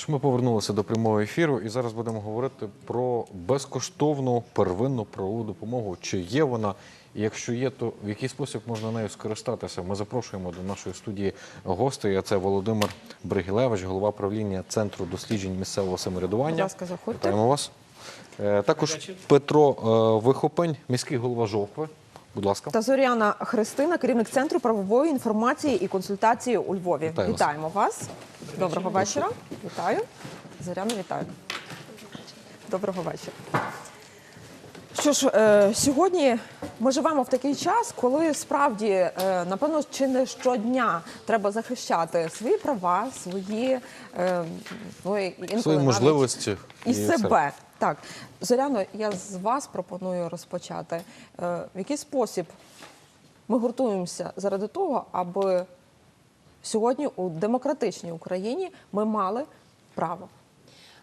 ж, Ми повернулися до прямого ефіру і зараз будемо говорити про безкоштовну первинну правову допомогу. Чи є вона? І якщо є, то в який спосіб можна нею скористатися? Ми запрошуємо до нашої студії гостей. А це Володимир Бригілевич, голова правління Центру досліджень місцевого самоврядування. Будь ласка, заходьте. Вітаємо вас. Е, Також Петро е, Вихопень, міський голова Жовкви. Будь ласка. Та Зоряна Христина, керівник центру правової інформації і консультації у Львові. Вітаю вас. Вітаємо вас. Доброго вечора. Вітаю. Зоряна, вітаю. Доброго вечора. Що ж, е, сьогодні ми живемо в такий час, коли справді, е, напевно, чи не щодня треба захищати свої права, свої, е, ну, і інколи Свої навіть можливості і себе. Так, Зоряно, я з вас пропоную розпочати. Е, В який спосіб ми гуртуємося заради того, аби сьогодні у демократичній Україні ми мали право.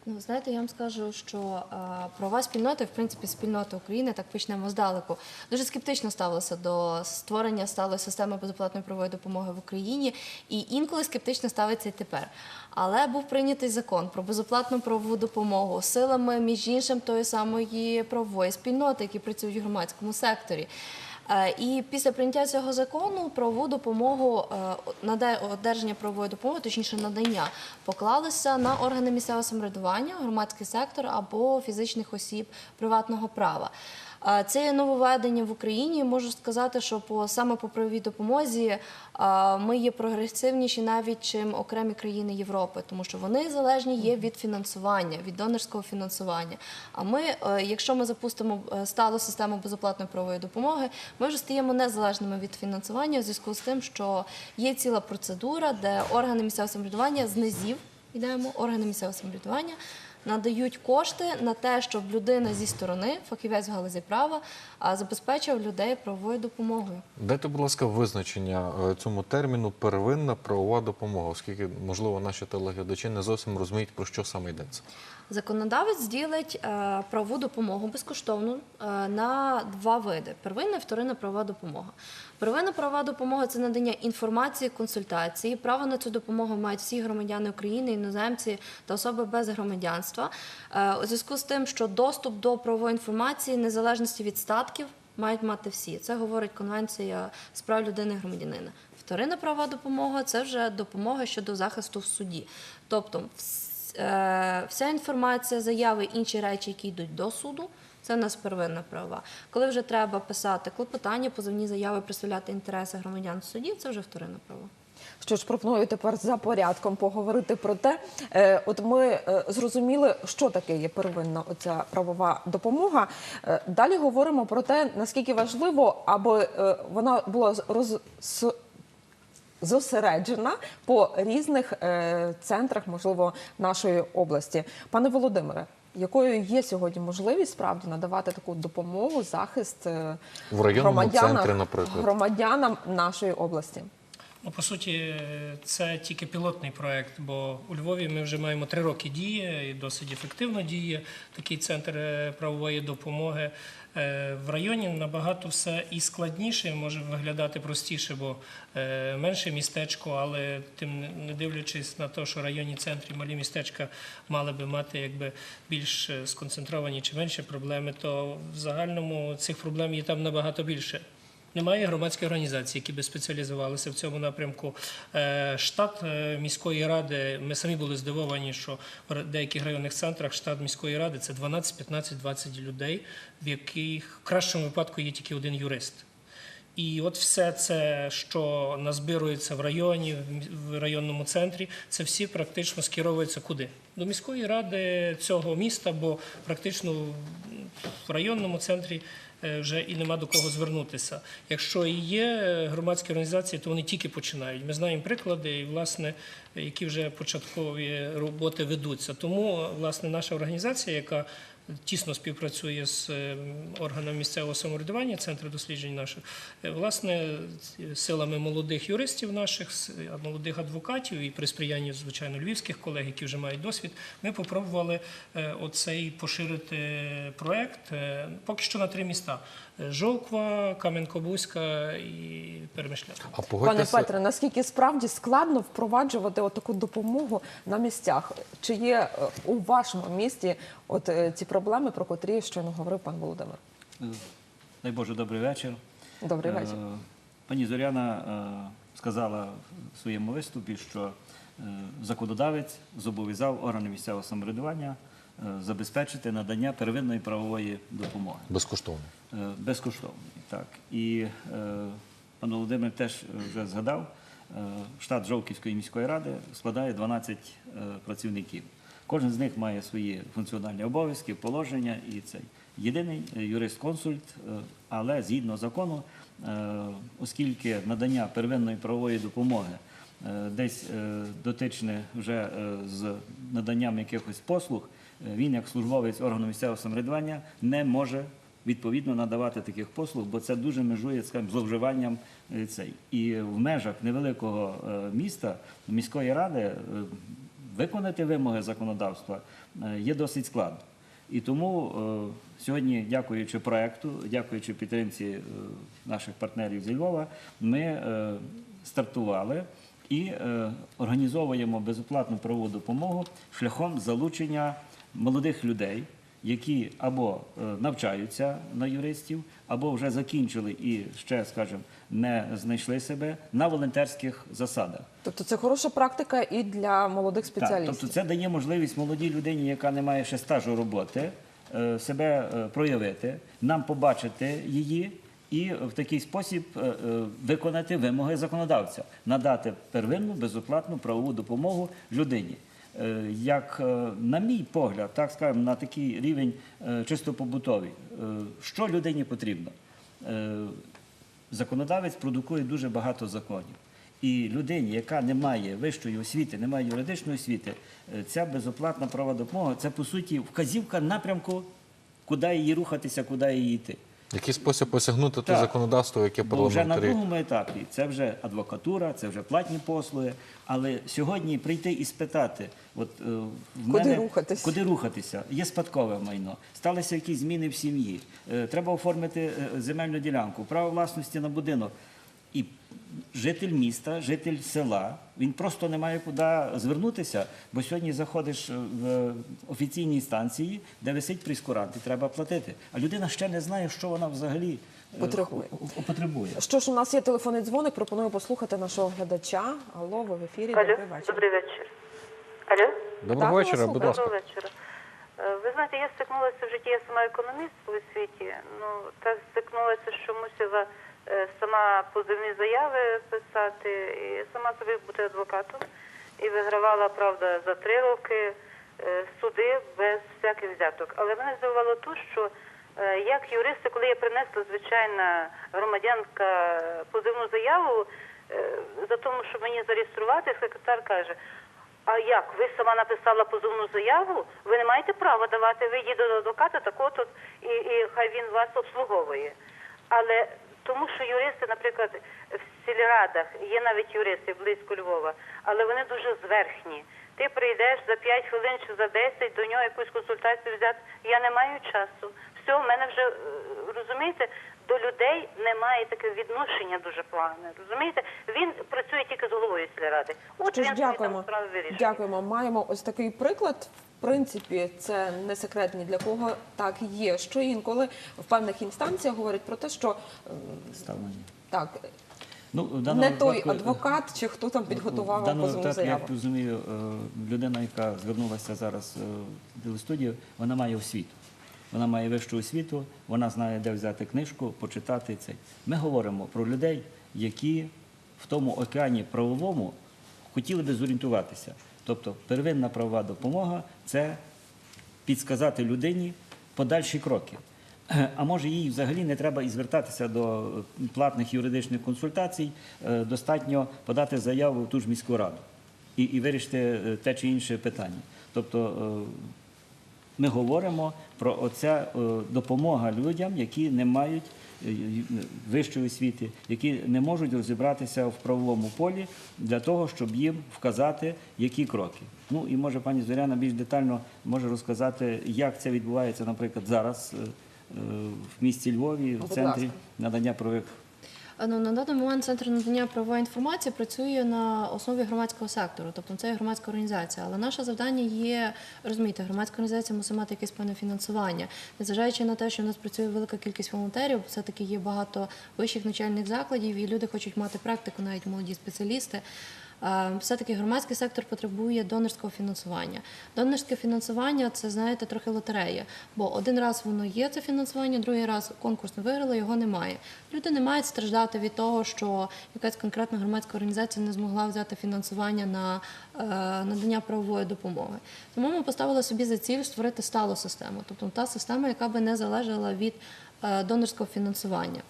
Ну, знаєте, я вам скажу, що е, права спільноти, в принципі, спільнота України, так почнемо здалеку, дуже скептично ставилася до створення сталої системи безоплатної правової допомоги в Україні, і інколи скептично ставиться і тепер. Але був прийнятий закон про безоплатну правову допомогу силами, між іншим, тої самої правової спільноти, які працюють в громадському секторі. Е, І після прийняття цього закону правову допомогу е, одержання правової допомоги, точніше надання, поклалися на органи місцевого самоврядування, громадський сектор або фізичних осіб приватного права. Це є нововведення в Україні. Можу сказати, що по саме по правовій допомозі ми є прогресивніші навіть чим окремі країни Європи, тому що вони залежні є від фінансування, від донорського фінансування. А ми, е, якщо ми запустимо е, сталу систему безоплатної правової допомоги, ми вже стаємо незалежними від фінансування у зв'язку з тим, що є ціла процедура, де органи місцевого самоврядування з низів йдемо, органи місцевого самоврядування надають кошти на те, щоб людина зі сторони, фахівець в галузі права, забезпечив людей правовою допомогою. Дайте, будь ласка, визначення е, цьому терміну первинна правова допомога, оскільки, можливо, наші телеглядачі не зовсім розуміють, про що саме йдеться. Законодавець ділить е, правову допомогу безкоштовну е, на два види: первинна і вторинна правова допомога. Первинна правова допомога це надання інформації, консультації. Право на цю допомогу мають всі громадяни України, іноземці та особи без громадянства. Е, у зв'язку з тим, що доступ до правової інформації, незалежності від статків, мають мати всі. Це говорить Конвенція з прав людини і громадянина. Вторинна правова допомога це вже допомога щодо захисту в суді. Тобто, е, вся інформація, заяви, інші речі, які йдуть до суду. Це в нас первинна права. Коли вже треба писати клопотання, позовні заяви, представляти інтереси громадян в суді, це вже вторинна права. Що ж, пропоную тепер за порядком поговорити про те. Е, от ми е, зрозуміли, що таке є первинна оця правова допомога. Е, далі говоримо про те, наскільки важливо, аби вона була роз зосереджена по різних центрах, можливо, нашої області. Пане Володимире, якою є сьогодні можливість справді надавати таку допомогу, захист е, В районному центрі, наприклад. громадянам нашої області? Ну, по суті, це тільки пілотний проект, бо у Львові ми вже маємо три роки діє і досить ефективно діє такий центр е, правової допомоги. Е, В районі набагато все і складніше, може виглядати простіше, бо е, менше містечко, але тим не- дивлячись на те, що районні центри, малі містечка мали би мати якби більш сконцентровані чи менше проблеми, то в загальному цих проблем є там набагато більше. Немає громадської організації, які би спеціалізувалися в цьому напрямку. Е, Штат е, міської ради, ми самі були здивовані, що в деяких районних центрах штат міської ради це 12, 15, 20 людей, в яких в кращому випадку є тільки один юрист. І от все це, що назбирується в районі, в районному центрі, це всі практично скеровуються куди? До міської ради цього міста, бо практично в районному центрі е, вже і нема до кого звернутися. Якщо і є е, громадські організації, то вони тільки починають. Ми знаємо приклади, і, власне, які вже початкові роботи ведуться. Тому, власне, наша організація, яка тісно співпрацює з е, органами місцевого самоврядування, центр досліджень наших. Е, Власне, силами молодих юристів наших, е, молодих адвокатів і при сприянні, звичайно, львівських колег, які вже мають досвід, ми попробували оцей поширити проект поки що на три міста: Жовква, Кам'янко-Бузька і Перемишля. А Пане Петре, наскільки справді складно впроваджувати таку допомогу на місцях? Чи є у вашому місті от ці проблеми, про котрі щойно говорив пан Володимир? Е, Дай Боже, добрий вечір. Добрий вечір. Е, Пані Зоряна е, сказала в своєму виступі, що законодавець зобов'язав органи місцевого самоврядування забезпечити надання первинної правової допомоги безкоштовно. безкоштовно. Так. І пан Володимир теж вже згадав, штат Жовківської міської ради складає 12 е, працівників. Кожен з них має свої функціональні обов'язки, положення і цей. Єдиний е, юрист-консульт, е, але згідно закону, е, оскільки надання первинної правової допомоги десь дотичне вже з наданням якихось послуг, він як службовець органу місцевого самоврядування не може відповідно надавати таких послуг, бо це дуже межує скажімо, зловживанням цей. І в межах невеликого міста міської ради виконати вимоги законодавства е, є досить складно. І тому е, сьогодні, дякуючи проекту, дякуючи підтримці е, наших партнерів зі Львова, ми стартували і організовуємо безоплатну правову допомогу шляхом залучення молодих людей, які або е, навчаються на юристів, або вже закінчили і ще, скажімо, не знайшли себе на волонтерських засадах. Тобто це хороша практика і для молодих Так, спеціалістів. тобто це дає можливість молодій людині, яка не має ще стажу роботи, е, себе е, проявити, нам побачити її і в такий спосіб виконати вимоги законодавця, надати первинну безоплатну правову допомогу людині. Е, Як, е, на мій погляд, так скажемо, на такий рівень е, чисто побутовий, що людині потрібно? Законодавець продукує дуже багато законів. І людині, яка не має вищої освіти, не має юридичної освіти, ця безоплатна права допомога це по суті вказівка напрямку, куди її рухатися, куди її йти. Який спосіб осягнути те законодавство, яке Бо вже на другому етапі це вже адвокатура, це вже платні послуги. Але сьогодні прийти і спитати, от е, в Куди мене рухатись? куди рухатися? Є спадкове майно, сталися якісь зміни в сім'ї. е, Треба оформити е, земельну ділянку, право власності на будинок. І житель міста, житель села, він просто не має куди звернутися, бо сьогодні заходиш в офіційні інстанції, де висить прескурант, і треба платити. А людина ще не знає, що вона взагалі е, Потребує. потребує. Що ж, у нас є телефонний дзвоник, пропоную послухати нашого глядача. Алло, ви в ефірі. Алло, Добрий вечір. добрий вечір. Алло, Доброго Так, вечора, будь ласка. доброго вечора. Е, Ви знаєте, я стикнулася в житті, я сама економіст по освіті. Ну, так стикнулася, що мусила е, сама позивні заяви писати, і сама собі бути адвокатом. І вигравала, правда, за три роки е, суди без всяких взяток. Але мене здивувало те, що е, як юристи, коли я принесла звичайна громадянка е, позивну заяву е, за тому, щоб мені зареєструвати, секретар каже. А як? Ви сама написала позовну заяву? Ви не маєте права давати, ви йдіть до адвоката, так от, от і, і хай він вас обслуговує. Але тому, що юристи, наприклад, в сільрадах є навіть юристи близько Львова, але вони дуже зверхні. Ти прийдеш за 5 хвилин чи за 10 до нього якусь консультацію взяти. Я не маю часу. Все, в мене вже е, розумієте, до людей немає таке відношення дуже погане. Розумієте, він працює тільки з головою сільради. От він дякуємо. справи вирішує. Дякуємо. Маємо ось такий приклад. В принципі, це не секрет ні для кого. Так є. Що інколи в певних інстанціях говорять про те, що ем, Ставлення. так Ну, в даному не той випадку, адвокат чи хто там підготував в вам позовну заяву. Я розумію, е, людина, яка звернулася зараз е, в телестудію, вона має освіту. Вона має вищу освіту, вона знає, де взяти книжку, почитати цей. Ми говоримо про людей, які в тому океані правовому хотіли би зорієнтуватися. Тобто первинна правова допомога це підсказати людині подальші кроки. А може їй взагалі не треба і звертатися до платних юридичних консультацій, е, достатньо подати заяву в ту ж міську раду і, і вирішити е, те чи інше питання. Тобто е, ми говоримо про оця е, допомога людям, які не мають е, вищої освіти, які не можуть розібратися в правовому полі для того, щоб їм вказати, які кроки. Ну і може пані Зоряна більш детально може розказати, як це відбувається, наприклад, зараз е, в місті Львові, в центрі надання правових Ну, на даний момент центр надання правової інформації працює на основі громадського сектору, тобто це громадська організація. Але наше завдання є розумієте, громадська організація мусить мати якесь певне фінансування, незважаючи на те, що в нас працює велика кількість волонтерів, все таки є багато вищих навчальних закладів, і люди хочуть мати практику, навіть молоді спеціалісти. Все-таки громадський сектор потребує донорського фінансування. Донорське фінансування це, знаєте, трохи лотерея. Бо один раз воно є це фінансування, другий раз конкурс не виграли, його немає. Люди не мають страждати від того, що якась конкретна громадська організація не змогла взяти фінансування на е, надання правової допомоги. Тому ми поставили собі за ціль створити сталу систему, тобто та система, яка би не залежала від е, донорського фінансування.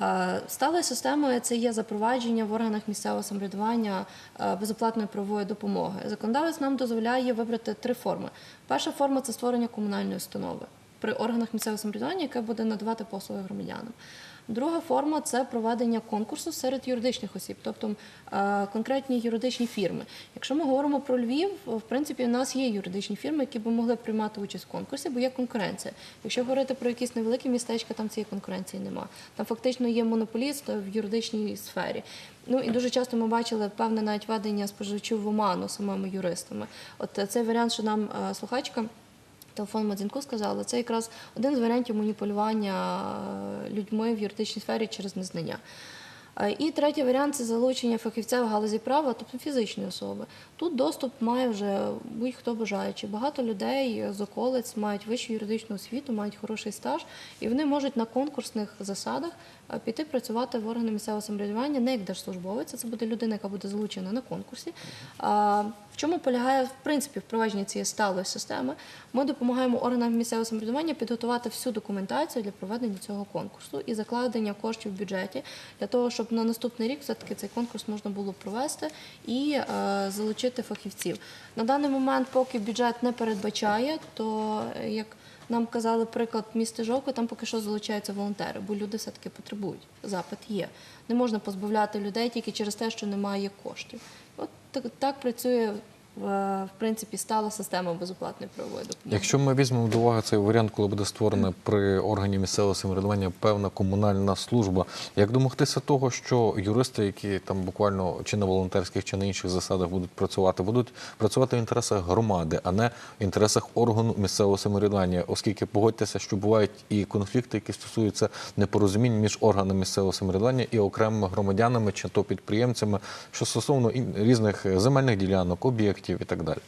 Е, Сталою системою це є запровадження в органах місцевого самоврядування е, безоплатної правової допомоги. Законодавець нам дозволяє вибрати три форми. Перша форма це створення комунальної установи при органах місцевого самоврядування, яка буде надавати послуги громадянам. Друга форма це проведення конкурсу серед юридичних осіб, тобто е, конкретні юридичні фірми. Якщо ми говоримо про Львів, в принципі, у нас є юридичні фірми, які б могли приймати участь в конкурсі, бо є конкуренція. Якщо говорити про якісь невеликі містечка, там цієї конкуренції нема. Там фактично є монополіст в юридичній сфері. Ну і дуже часто ми бачили певне навіть ведення споживачів в оману самими юристами. От е, цей варіант, що нам е, слухачка телефонному дзвінку сказала, це якраз один з варіантів маніпулювання е, людьми в юридичній сфері через незнання. Е, І третій варіант це залучення фахівця в галузі права, тобто фізичної особи. Тут доступ має вже будь-хто бажаючи. Багато людей з околиць мають вищу юридичну освіту, мають хороший стаж, і вони можуть на конкурсних засадах е, піти працювати в органи місцевого самоврядування не як держслужбовець, це буде людина, яка буде залучена на конкурсі. Чому полягає в принципі впровадження цієї сталої системи? Ми допомагаємо органам місцевого самоврядування підготувати всю документацію для проведення цього конкурсу і закладення коштів в бюджеті для того, щоб на наступний рік все-таки цей конкурс можна було провести і е, залучити фахівців. На даний момент, поки бюджет не передбачає, то е, як нам казали приклад міста Жовко, там поки що залучаються волонтери, бо люди все-таки потребують. Запит є. Не можна позбавляти людей тільки через те, що немає коштів. От так, так працює в, в принципі стала система безоплатної правової допомоги. Якщо ми візьмемо до уваги цей варіант, коли буде створена при органі місцевого самоврядування певна комунальна служба, як домогтися того, що юристи, які там буквально чи на волонтерських, чи на інших засадах будуть працювати, будуть працювати в інтересах громади, а не в інтересах органу місцевого самоврядування, оскільки погодьтеся, що бувають і конфлікти, які стосуються непорозумінь між органами місцевого самоврядування і окремими громадянами чи то підприємцями, що стосовно різних земельних ділянок, об'єктів і так далі.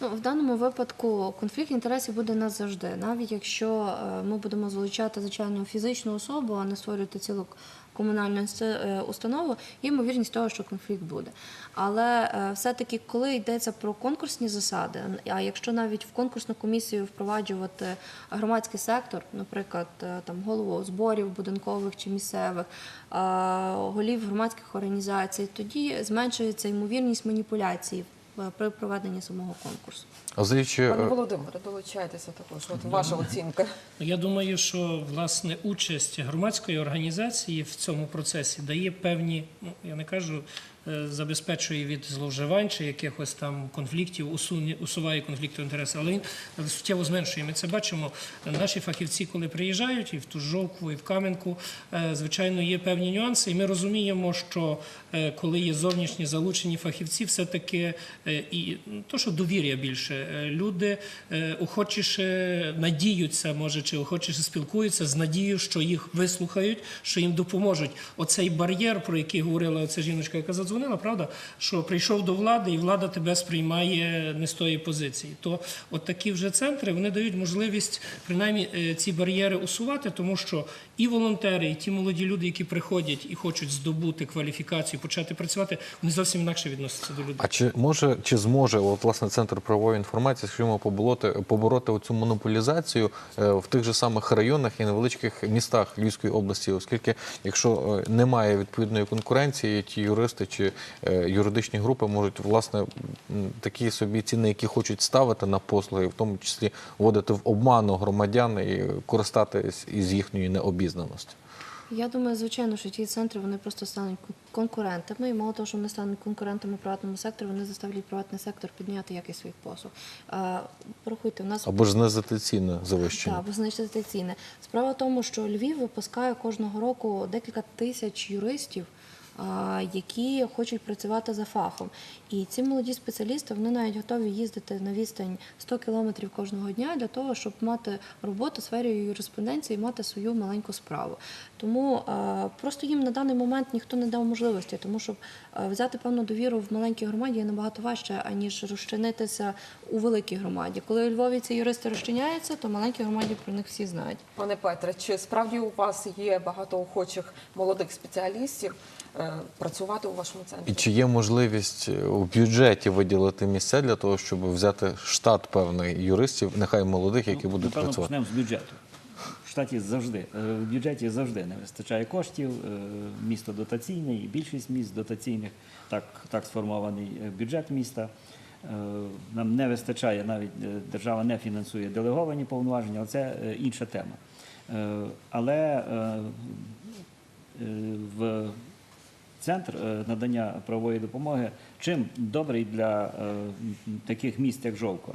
Ну, в даному випадку конфлікт інтересів буде у нас завжди, навіть якщо е, ми будемо залучати звичайно фізичну особу, а не створювати цілу комунальну е, установу, є ймовірність того, що конфлікт буде. Але е, все-таки, коли йдеться про конкурсні засади, а якщо навіть в конкурсну комісію впроваджувати громадський сектор, наприклад, там голову зборів будинкових чи місцевих, голів громадських організацій, тоді зменшується ймовірність маніпуляцій при проведенні самого конкурсу. А Пане е, Володимире, долучайтеся також. От ваша оцінка. Я думаю, що власне участь громадської організації в цьому процесі дає певні, ну я не кажу, е, забезпечує від зловживань чи якихось там конфліктів, усуне- усуває конфлікти інтересів, але він суттєво зменшує. Ми це бачимо. Наші фахівці, коли приїжджають і в ту ж і в Кам'янку, е, звичайно, є певні нюанси, і ми розуміємо, що е, коли є зовнішні залучені фахівці, все-таки е, і то, що довір'я більше, е, люди е, охочіше надіються, може, чи охочіше спілкуються з надією, що їх вислухають, що їм допоможуть. Оцей бар'єр, про який говорила оця жіночка, яка задзвонила, правда, що прийшов до влади, і влада тебе сприймає не з тої позиції. То от такі вже центри вони дають можливість принаймні е, ці бар'єри усувати, тому що і волонтери, і ті молоді люди, які приходять і хочуть здобути кваліфікацію, почати працювати, вони зовсім інакше відносяться до людей. А чи може чи зможе от, власне центр правової інформації, скажімо, побороти, побороти оцю монополізацію е, в тих же самих районах і невеличких містах Львівської області, оскільки якщо е, немає відповідної конкуренції, ті юристи чи інші е, юридичні групи можуть власне такі собі ціни, які хочуть ставити на послуги, в тому числі вводити в обману громадян і користатись із їхньої необізнаності. Я думаю, звичайно, що ті центри вони просто стануть конкурентами, і мало того, що вони стануть конкурентами приватному сектору, вони заставлять приватний сектор підняти якість своїх послуг. А, порахуйте, у нас Або ж знизити ціни завищення. Так, або знищити ціни. Справа в тому, що Львів випускає кожного року декілька тисяч юристів, які хочуть працювати за фахом. І ці молоді спеціалісти вони навіть готові їздити на відстань 100 кілометрів кожного дня для того, щоб мати роботу в сфері юриспруденції і мати свою маленьку справу. Тому а, просто їм на даний момент ніхто не дав можливості, тому що а, взяти певну довіру в маленькій громаді є набагато важче, аніж розчинитися у великій громаді. Коли у Львові ці юристи розчиняються, то в маленькій громаді про них всі знають. Пане Петре, чи справді у вас є багато охочих молодих спеціалістів е, працювати у вашому центрі? І чи є можливість е, у бюджеті виділити місця для того, щоб взяти штат певний юристів, нехай молодих, які будуть Напевно, працювати? почнемо з бюджету. Штаті завжди, е, в бюджеті завжди не вистачає коштів. е, Місто дотаційне, і більшість міст дотаційних, так, так сформований е, бюджет міста. Нам не вистачає, навіть держава не фінансує делеговані повноваження, але це інша тема. Але в центр надання правової допомоги чим добрий для таких міст, як Жовко.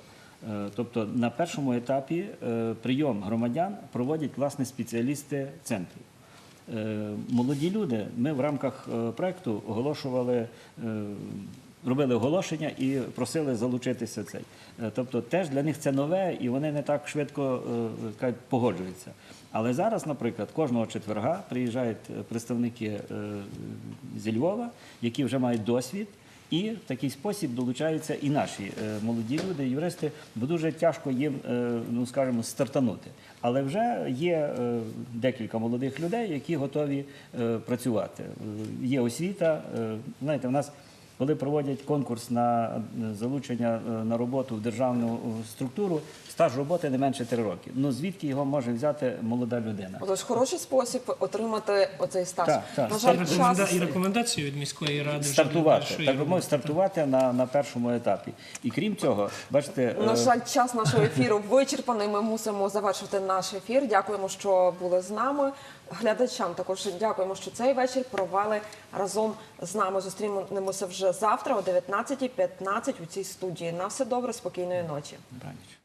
Е, Тобто на першому етапі е, прийом громадян проводять власне спеціалісти центру. Е, Молоді люди, ми в рамках проекту оголошували, робили оголошення і просили залучитися цей. Тобто теж для них це нове і вони не так швидко кажуть, погоджуються. Але зараз, наприклад, кожного четверга приїжджають представники зі Львова, які вже мають досвід. І в такий спосіб долучаються і наші е, молоді люди, юристи, бо дуже тяжко їм, е, ну скажімо, стартанути. Але вже є е, декілька молодих людей, які готові працювати. Є освіта. Знаєте, в нас коли проводять конкурс на е, залучення е, на роботу в державну е, структуру, стаж роботи не менше три роки. Ну звідки його може взяти молода людина? Отож, хороший спосіб отримати оцей стаж. Так, так. На жаль, час І рекомендації від міської ради Стартувати, так би мовити, стартувати на, на першому етапі. І крім цього, бачите, На жаль, час нашого ефіру вичерпаний. Ми мусимо завершити наш ефір. Дякуємо, що були з нами. Глядачам також дякуємо, що цей вечір провели разом з нами. Зустрінемося вже завтра о 19.15 у цій студії. На все добре, спокійної ночі. Добраніч.